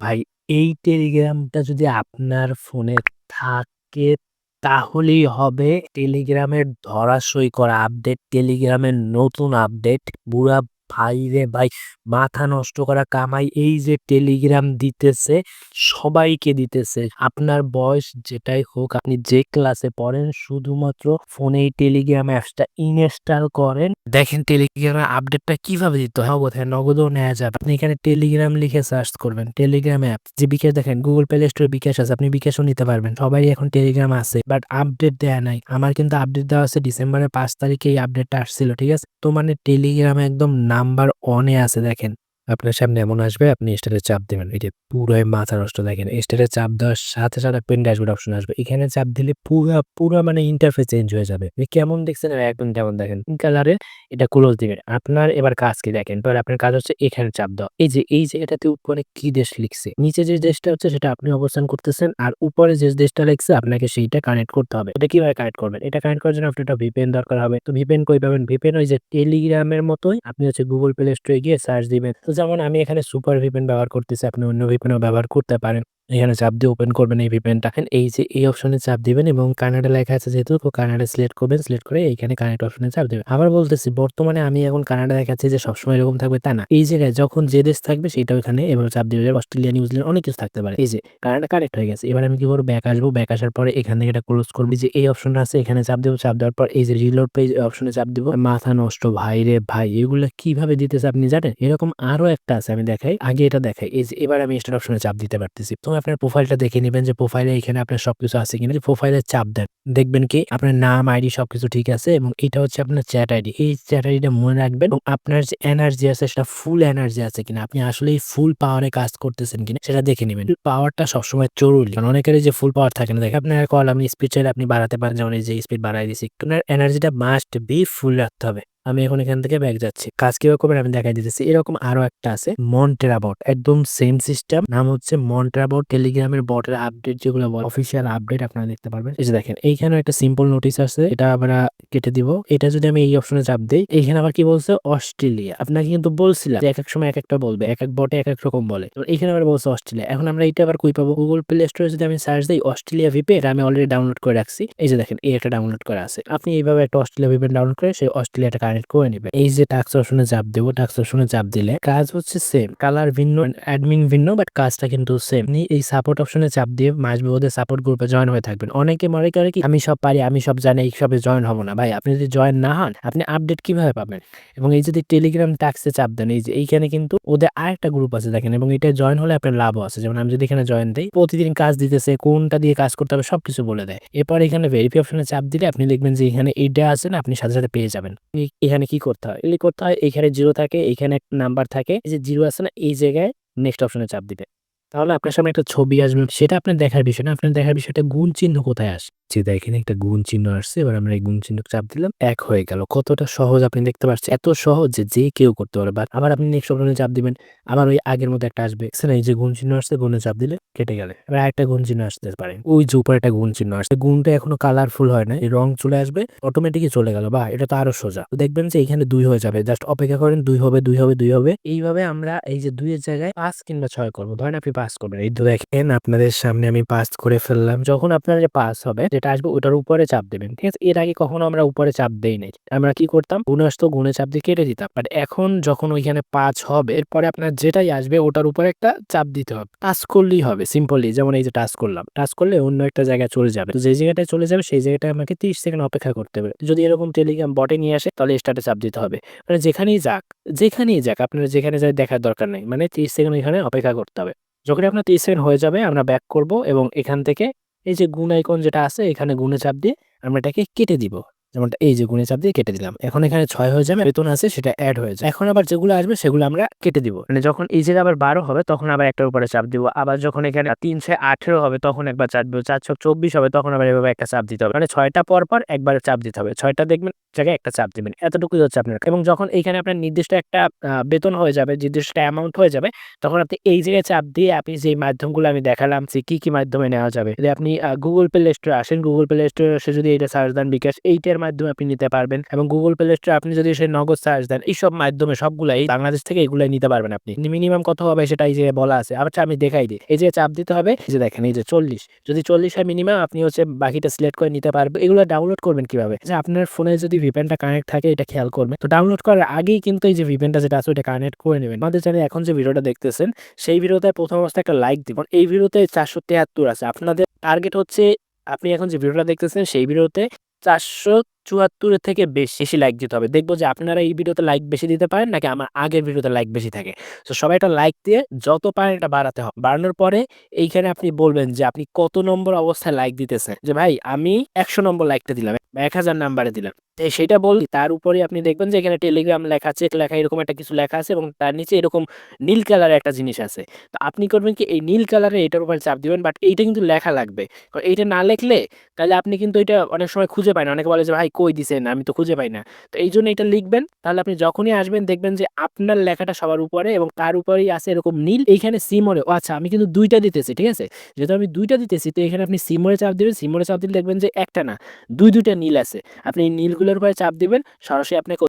ভাই, এই টেলিগ্রামটা যদি আপনার ফোনে থাকে, তাহলেই হবে টেলিগ্রামের ধরাশয়ী করা আপডেট, টেলিগ্রামের নতুন আপডেট বুড়া ভাই রে ভাই, মাথা নষ্ট করা কামাই, এই যে টেলিগ্রাম দিতেছে, সবাইকে দিতেছে। আপনার বয়স যেটাই হোক, আপনি যে ক্লাসে পড়েন, শুধুমাত্র ফোনে এই টেলিগ্রাম অ্যাপসটা ইনস্টল করেন। দেখেন টেলিগ্রামের আপডেটটা কীভাবে দিতে হয়? কোথায় নগদও নেওয়া যাবে। আপনি এখানে টেলিগ্রাম লিখে সার্চ করবেন, টেলিগ্রাম অ্যাপ যে বিকাশ দেখেন গুগল প্লে স্টোরে বিকাশ আছে, আপনি বিকাশও নিতে পারবেন। সবাই এখন টেলিগ্রাম আছে বাট আপডেট দেয়া নাই। আমার কিন্তু আপডেট দেওয়া আছে ডিসেম্বরের পাঁচ তারিখে এই আপডেটটা আসছিল, ঠিক আছে? তো মানে টেলিগ্রাম একদম নাম্বার অনে আছে দেখেন। আপনার সামনে এমন আসবে, আপনি স্টারে চাপ দেবেন। এই যে পুরোই মাথা নষ্ট, দেখেন স্টারে চাপ দেওয়ার সাথে সাথে পেন ড্যাশবোর্ড অপশন আসবে। এখানে চাপ দিলে পুরো পুরো মানে ইন্টারফেস চেঞ্জ হয়ে যাবে। কেমন দেখছেন? একদম যেমন দেখেন? কালারে এটা ক্লোজ দিবেন। আপনার এবার কাজ কি দেখেন? এবার আপনার কাজ হচ্ছে এখানে চাপ দেওয়া। এই যে, এই জায়গাটাতে উপরে কি দেশ লিখছে? নিচে যে দেশটা হচ্ছে সেটা আপনি অবস্থান করতেছেন আর উপরে যে দেশটা লিখছে, আপনাকে সেইটা কানেক্ট করতে হবে। এটা কীভাবে কানেক্ট করবেন? এটা কানেক্ট করার জন্য আপনার একটা ভিপেন দরকার হবে। তো ভিপেন কই পাবেন? ভিপেন ওই যে টেলিগ্রামের মতোই। আপনি হচ্ছে গুগল প্লে স্টোরে গিয়ে সার্চ দিবেন। যেমন আমি এখানে সুপার ভিপেন ব্যবহার করতেছি আপনি অন্য ভিপেনও ব্যবহার করতে পারেন। এখানে চাপ দিয়ে ওপেন করবেন এই ভিপিএনটা এই যে, এই অপশনে চাপ দিবেন এবং কানাডা লেখা আছে যেহেতু, তো কানাডা সিলেক্ট করবেন সিলেক্ট করে এইখানে কানেক্ট অপশনে চাপ দেবেন। আবার বলতেছি, বর্তমানে আমি এখন কানাডা দেখাচ্ছি যে সবসময় এরকম থাকবে তা না। এই জায়গায় যখন যে দেশ থাকবে সেটা ওখানে এবার চাপ দিবে। অস্ট্রেলিয়া নিউজিল্যান্ড অনেক কিছু থাকতে পারে। এই যে, কানাডা কানেক্ট হয়ে গেছে। এবার আমি কি করব? ব্যাক আসব। ব্যাক আসার পরে এখান থেকে এটা ক্লোজ করব। যে, এই অপশনটা আছে, এখানে চাপ দেবো। চাপ দেওয়ার পর এই যে রিলোড পেজ অপশনে চাপ দিব। মাথা নষ্ট, ভাই রে ভাই, এগুলো কীভাবে দিতেছে আপনি জানেন? এরকম আরও একটা আছে, আমি দেখাই। আগে এটা দেখাই। এই যে, এবার আমি স্টার অপশনে চাপ দিতে পারতেছি। তো আপনার প্রোফাইলটা দেখে নেবেন যে প্রোফাইলে এখানে আপনার সবকিছু আছে কিনা। প্রোফাইলে চাপ দেন। দেখবেন কি আপনার নাম আইডি সবকিছু ঠিক আছে এবং এটা হচ্ছে আপনার চ্যাট আইডি এই চ্যাট আইডিটা মনে রাখবেন এবং আপনার যে এনার্জি আছে সেটা ফুল এনার্জি আছে কিনা। আপনি আসলে ফুল পাওয়ারে কাজ করতেছেন কিনা সেটা দেখে নেবেন। পাওয়ারটা সবসময় জরুরি। কারণ অনেকের যে ফুল পাওয়ার থাকে না দেখে আপনার কল আপনি স্পিড চাইলে আপনি বাড়াতে পারেন, যেমন এই যে স্পিড বাড়াই দিচ্ছি আপনার এনার্জিটা মাস্ট বি ফুল রাখতে হবে। আমি এখন এখান থেকে ব্যাগ যাচ্ছি। কাজ কীভাবে করবেন আমি দেখাই দিতেছি। এরকম আরও একটা আছে মন্টেরা বট একদম সেম সিস্টেম নাম হচ্ছে মন্টেরা বট টেলিগ্রামের বটের আপডেট যেগুলো অফিসিয়াল আপডেট আপনারা দেখতে পারবেন। এই যে দেখেন এইখানে একটা সিম্পল নোটিশ আছে, এটা আমরা কেটে দিব। এটা যদি আমি এই অপশনে চাপ দিই, এইখানে আবার কি বলছে? অস্ট্রেলিয়া আপনাকে কিন্তু বলছিলাম যে এক এক সময় এক একটা বলবে এক এক বটে এক এক রকম বলে। তো এইখানে আবার বলছে অস্ট্রেলিয়া এখন আমরা এটা আবার কই পাবো? গুগল প্লে স্টোরে যদি আমি সার্চ দিই অস্ট্রেলিয়া ভিপে এটা আমি অলরেডি ডাউনলোড করে রাখছি। এই যে দেখেন, এই একটা ডাউনলোড করা আছে। আপনি এইভাবে একটা অস্ট্রেলিয়া ভিপে ডাউনলোড করে সেই অস্ট্রেলিয়াটা কানেক্ট করে নেবেন এই যে টাক্স অপশনে চাপ দেবো টাক্স অপশনে চাপ দিলে কাজ হচ্ছে সেম কালার ভিন্ন অ্যাডমিন ভিন্ন বাট কাজটা কিন্তু সেম এই সাপোর্ট অপশনে চাপ দিয়ে মাস বিপদে সাপোর্ট গ্রুপে জয়েন হয়ে থাকবেন। অনেকে মনে করে কি, আমি সব পারি, আমি সব জানি এইসবে জয়েন হব না। ভাই, আপনি যদি জয়েন না হন, আপনি আপডেট কীভাবে পাবেন? এবং এই যদি টেলিগ্রাম টাক্সে চাপ দেন, এই যে এইখানে কিন্তু ওদের আরেকটা গ্রুপ আছে, দেখেন। এবং এটা জয়েন হলে আপনার লাভও আছে। যেমন আমি যদি এখানে জয়েন দিই, প্রতিদিন কাজ দিতেছে, কোনটা দিয়ে কাজ করতে হবে, সবকিছু বলে দেয়। এরপর এখানে ভেরিফি অপশনে চাপ দিলে আপনি দেখবেন যে এখানে এইটা আছে না, আপনি সাথে সাথে পেয়ে যাবেন। এখানে কি করতে হয়? এগুলি করতে হয়, এখানে জিরো থাকে, এখানে একটা নাম্বার থাকে, এই যে জিরো আছে না, এই জায়গায় নেক্সট অপশনে চাপ দিবে। তাহলে আপনার সামনে একটা ছবি আসবে, সেটা আপনার দেখার বিষয় না, আপনার দেখার বিষয়টা গুণ চিহ্ন কোথায় আসে? যে দেখেন একটা গুণ চিহ্ন আসছে, এবার আমরা এই গুণ চিহ্ন চাপ দিলাম, এক হয়ে গেল। কতটা সহজ আপনি দেখতে পাচ্ছেন এত সহজ যে যে কেউ করতে পারে। বাট আবার আপনি নেক্সট অপশনে চাপ দিবেন, আবার ওই আগের মতো একটা আসবে। এই যে গুণ চিহ্ন আসছে, গুণে চাপ দিলে কেটে গেলে। এবার একটা গুণ চিহ্ন আসতে পারে। ওই যে উপরে একটা গুণ চিহ্ন আসছে, গুণটা এখনও কালারফুল হয় না এই রং চলে আসবে অটোমেটিকই চলে গেল। বা এটা তো আরও সোজা। দেখবেন যে এখানে দুই হয়ে যাবে। জাস্ট অপেক্ষা করেন, দুই হবে দুই হবে দুই হবে। এইভাবে আমরা এই যে দুইয়ের জায়গায় পাঁচ কিংবা ছয় করব। ধরেন আপনি পাস করবেন। এই দেখেন, আপনাদের সামনে আমি পাস করে ফেললাম। যখন আপনার যে পাস হবে যেটা আসবে ওটার উপরে চাপ দেবেন, ঠিক আছে? এর আগে কখনো আমরা উপরে চাপ দেই নাই। আমরা কি করতাম? গুণ আসতো গুণে চাপ দিয়ে কেটে দিতাম। বাট এখন যখন ওইখানে পাঁচ হবে, এরপরে আপনার যেটাই আসবে ওটার উপরে একটা চাপ দিতে হবে। টাচ করলেই হবে সিম্পলি যেমন এই যে টাচ করলাম। টাচ করলে অন্য একটা জায়গায় চলে যাবে। যে জায়গাটায় চলে যাবে, সেই জায়গাটায় আমাকে তিরিশ সেকেন্ড অপেক্ষা করতে হবে। যদি এরকম টেলিগ্রাম বটে নিয়ে আসে, তাহলে স্টার্টে চাপ দিতে হবে। মানে যেখানেই যাক যেখানেই যাক, আপনার যেখানে যাই দেখার দরকার নেই। মানে তিরিশ সেকেন্ড এখানে অপেক্ষা করতে হবে। যখন আপনার তিরিশ সেকেন্ড হয়ে যাবে, আমরা ব্যাক করব এবং এখান থেকে এই যে গুণ আইকন যেটা আছে, এখানে গুণে চাপ দিয়ে আমরা এটাকে কেটে দিব। যেমন এই যে গুণে চাপ দিয়ে কেটে দিলাম। এখন এখানে ছয় হয়ে যাবে, বেতন আছে, সেটা অ্যাড হয়ে যায় এখন আবার যেগুলো আসবে, সেগুলো আমরা কেটে দিব। মানে যখন এই যে আবার বারো হবে, তখন আবার একটার উপরে চাপ দিব। আবার যখন এখানে তিনশো আঠেরো হবে, তখন একবার চাপ দিব। চার ছয় চব্বিশ হবে, তখন আবার এভাবে একটা চাপ দিতে হবে। মানে ছয়টা পর পর একবার চাপ দিতে হবে। ছয়টা দেখবেন জায়গায় একটা চাপ দিবেন, এতটুকুই হচ্ছে আপনার এবং যখন এইখানে আপনার নির্দিষ্ট একটা বেতন হয়ে যাবে, নির্দিষ্ট অ্যামাউন্ট হয়ে যাবে, তখন আপনি এই জায়গায় চাপ দিয়ে আপনি যে মাধ্যমগুলো আমি দেখালাম যে কী কী মাধ্যমে নেওয়া যাবে, যদি আপনি গুগল প্লে স্টোরে আসেন গুগল প্লে স্টোরে এসে যদি এটা সার্চ দেন, বিকাশ এইটার মাধ্যমে আপনি নিতে পারবেন এবং গুগল প্লে স্টোরে আপনি যদি সে নগদ সার্চ দেন, এইসব মাধ্যমে সবগুলাই বাংলাদেশ থেকে এগুলাই নিতে পারবেন আপনি। মিনিমাম কত হবে সেটা এই যে বলা আছে। আচ্ছা আমি দেখাই দিই। এই যে চাপ দিতে হবে, এই যে দেখেন, এই যে চল্লিশ। যদি চল্লিশ হয় মিনিমাম আপনি হচ্ছে বাকিটা সিলেক্ট করে নিতে পারবেন। এগুলো ডাউনলোড করবেন কীভাবে? যে আপনার ফোনে যদি ভিপেনটা কানেক্ট থাকে, এটা খেয়াল করবে। তো ডাউনলোড করার আগেই কিন্তু এই যে ভিপেনটা যেটা আছে ওটা কানেক্ট করে নেবেন। আমাদের চ্যানেলে এখন যে ভিডিওটা দেখতেছেন, সেই ভিডিওতে প্রথম অবস্থায় একটা লাইক দিবেন। এই ভিডিওতে চারশো তিয়াত্তর আছে। আপনাদের টার্গেট হচ্ছে, আপনি এখন যে ভিডিওটা দেখতেছেন, সেই ভিডিওতে চারশো চুয়াত্তরের থেকে বেশি বেশি লাইক দিতে হবে। দেখব যে আপনারা এই ভিডিওতে লাইক বেশি দিতে পারেন নাকি আমার আগের ভিডিওতে লাইক বেশি থাকে। তো সবাই একটা লাইক দিয়ে যত পারেন এটা বাড়াতে হবে বাড়ানোর পরে এইখানে আপনি বলবেন যে আপনি কত নম্বর অবস্থায় লাইক দিতেছেন? যে ভাই, আমি একশো নম্বর লাইকটা দিলাম, এক হাজার নাম্বারে দিলাম। সেটা বলি তার উপরে আপনি দেখবেন যে এখানে টেলিগ্রাম লেখা আছে, লেখা এরকম একটা কিছু লেখা আছে এবং তার নিচে এরকম নীল কালারের একটা জিনিস আছে। তো আপনি করবেন কি, এই নীল কালারে এটার উপরে চাপ দিবেন বাট এইটা কিন্তু লেখা লাগবে। কারণ এইটা না লিখলে তাহলে আপনি কিন্তু এটা অনেক সময় খুঁজে পায় না। অনেকে বলে যে ভাই কই দিছেন? আমি তো খুঁজে পাই না। তো এই জন্য এটা লিখবেন। তাহলে আপনি যখনই আসবেন দেখবেন যে আপনার লেখাটা সবার উপরে এবং তার উপরেই আছে এরকম নীল, এইখানে সিমরে ও আচ্ছা আমি কিন্তু দুইটা দিতেছি, ঠিক আছে? যেহেতু আমি দুইটা দিতেছি, তো এখানে আপনি সিমরে চাপ দেবেন। সিমরে চাপ দিলে দেখবেন যে একটা না, দুই, দুইটা নীল আছে। আপনি নীলগুলোর উপরে চাপ দেবেন, সরাসরি আপনাকে